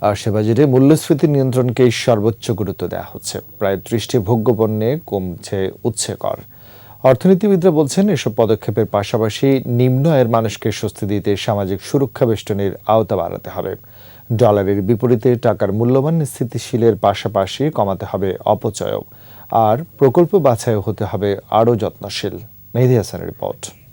আর বাজারে মূল্যস্ফীতি নিয়ন্ত্রণকে সর্বোচ্চ গুরুত্ব দেওয়া হচ্ছে। প্রায় ত্রিশটি ভোগ্যপণ্যে কমছে উচ্ছে কর অর্থনীতিবিদরা বলছেন, এসব পদক্ষেপের পাশাপাশি নিম্ন আয়ের মানুষকে স্বস্তি দিতে সামাজিক সুরক্ষা বেষ্টনীর আওতা বাড়াতে হবে। ডলারের বিপরীতে টাকার মূল্যবান স্থিতিশীলের পাশাপাশি কমাতে হবে অপচয়ও। আর প্রকল্প বাছাইও হতে হবে আরও যত্নশীল। মেহেদি হাসানের রিপোর্ট।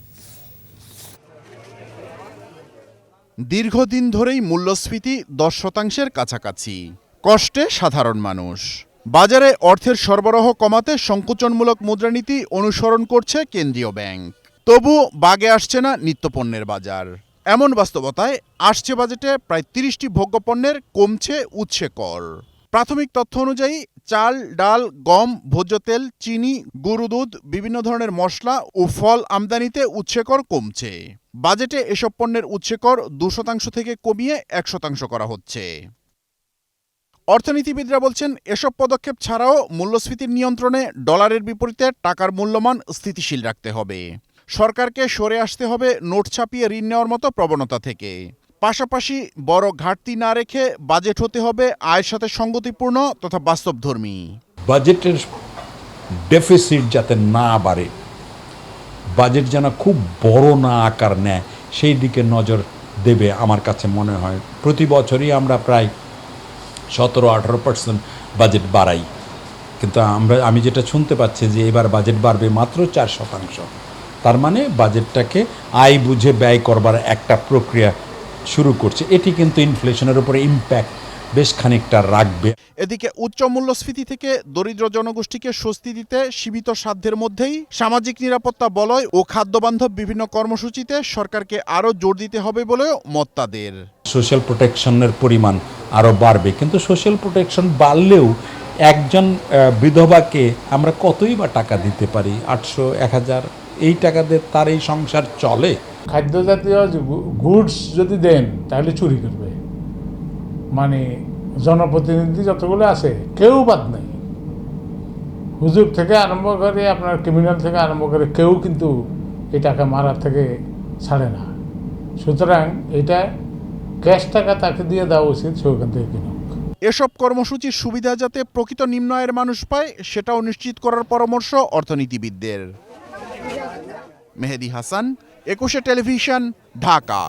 দীর্ঘদিন ধরেই মূল্যস্ফীতি দশ শতাংশের কাছাকাছি। কষ্টে সাধারণ মানুষ। বাজারে অর্থের সরবরাহ কমাতে সংকোচনমূলক মুদ্রানীতি অনুসরণ করছে কেন্দ্রীয় ব্যাংক। তবু বাগে আসছে না নিত্যপণ্যের বাজার। এমন বাস্তবতায় আসছে বাজেটে প্রায় তিরিশটি ভোগ্যপণ্যের কমছে উৎসে কর। প্রাথমিক তথ্য অনুযায়ী চাল, ডাল, গম, ভোজ্য তেল, চিনি, গরু দুধ, বিভিন্ন ধরনের মশলা ও ফল আমদানিতে উৎসেকর কমছে। বাজেটে এসব পণ্যের উৎসেকর দু শতাংশ থেকে কমিয়ে এক শতাংশ করা হচ্ছে। অর্থনীতিবিদরা বলছেন, এসব পদক্ষেপ ছাড়াও মূল্যস্ফীতির নিয়ন্ত্রণে ডলারের বিপরীতে টাকার মূল্যমান স্থিতিশীল রাখতে হবে। সরকারকে সরে আসতে হবে নোট ছাপিয়ে ঋণ নেওয়ার মতো প্রবণতা থেকে। পাশাপাশি বড় ঘাটতি না রেখে বাজেট হতে হবে আয়ের সাথে সঙ্গতিপূর্ণ তথা বাস্তবধর্মী। বাজেটের ডেফিসিট যাতে না বাড়ে, বাজেট যেন খুব বড় না আকার নেয়, সেই দিকে নজর দেবে আমার কাছে মনে হয়। প্রতি বছরই আমরা প্রায় সতেরো আঠারো পার্সেন্ট বাজেট বাড়াই। কিন্তু আমরা, আমি যেটা শুনতে পাচ্ছি যে এবার বাজেট বাড়বে মাত্র চার শতাংশ। তার মানে বাজেটটাকে আয় বুঝে ব্যয় করবার একটা প্রক্রিয়া শুরু করছে। এটি কিন্তু ইনফ্লেশনের উপরে ইম্প্যাক্ট বেশ খানিকটা রাখবে। এদিকে উচ্চ মূল্যস্ফীতি থেকে দরিদ্র জনগোষ্ঠীকে স্বস্তি দিতে সীমিত সাধ্যের মধ্যেই সামাজিক নিরাপত্তা বলয় ও খাদ্যবান্ধব বিভিন্ন কর্মসূচিতে সরকারকে আরও জোর দিতে হবে বলেও মত তাদের। সোশ্যাল প্রোটেকশনের পরিমাণ আরও বাড়বে। কিন্তু সোশ্যাল প্রোটেকশন বাড়লেও একজন বিধবাকে আমরা কতই বা টাকা দিতে পারি? আটশো এক হাজার এই টাকা দিয়ে তার এই সংসার চলে? খাদ্য জাতীয় গুডস যদি দেন, তাহলে চুরি করবে। মানে জনপ্রতিনিধি যতগুলো আছে, কেউ বাদ নেই। হুজুর থেকে আরম্ভ করে আপনার ক্রিমিনাল থেকে আরম্ভ করে কেউ কিন্তু এই টাকা মারার থেকে ছাড়ে না। সুতরাং এটা ক্যাশ টাকা তাকে দিয়ে দেওয়া উচিত, সে ওখান থেকে কিনুক। এসব কর্মসূচির সুবিধা যাতে প্রকৃত নিম্ন আয়ের মানুষ পায়, সেটাও নিশ্চিত করার পরামর্শ অর্থনীতিবিদদের। মেহেদি হাসান একুশে টেলিভিশন ঢাকা।